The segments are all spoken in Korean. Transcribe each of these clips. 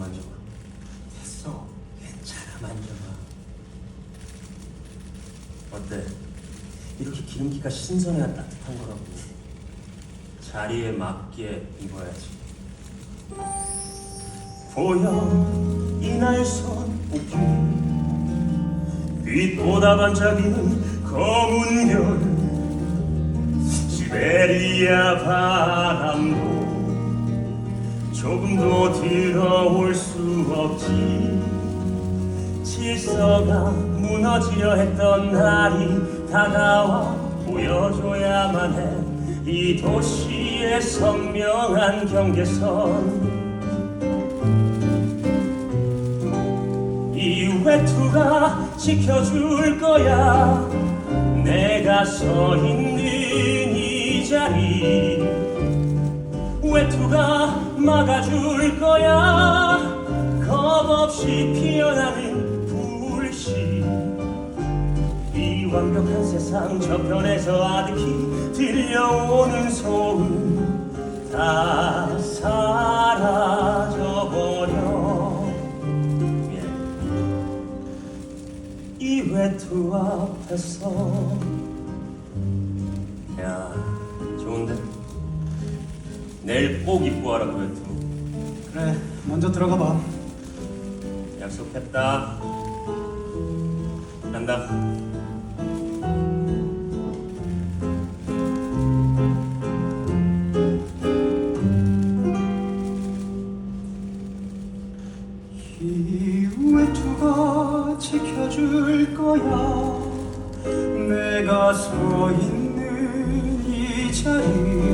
만져봐. 됐어. 괜찮아, 만져봐. 어때? 이렇게 기름기가 신선해야 따뜻한 거라고. 자리에 맞게 입어야지. 보여 이날 손꼽히 빛보다 반짝이는 검은 별 시베리아 바람도 조금도 들어올 수 없지. 질서가 무너지려 했던 날이 다가와 보여줘야만 해. 이 도시의 선명한 경계선. 이 외투가 지켜줄 거야. 내가 서 있는 이 자리 외투가 막아줄 거야? 겁없이 피어나는 불씨. 이 완벽한 세상 저편에서 아득히 들려오는 소음 다 사라져버려. 예. 이 외투 앞에서 야 내일 꼭 입고 와라 그 외투 그래, 먼저 들어가 봐. 약속했다 간다 이 외투가 지켜줄 거야. 내가 서 있는 이 자리.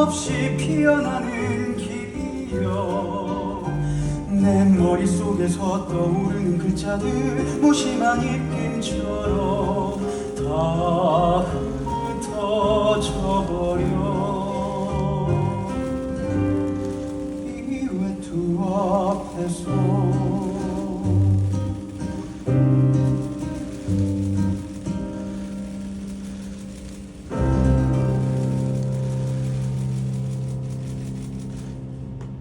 겁없이 피어나는 기억. 내 머릿속에서 떠오르는 글자들 무심한 입김처럼 다 흩어져 버려 이 외투 앞에서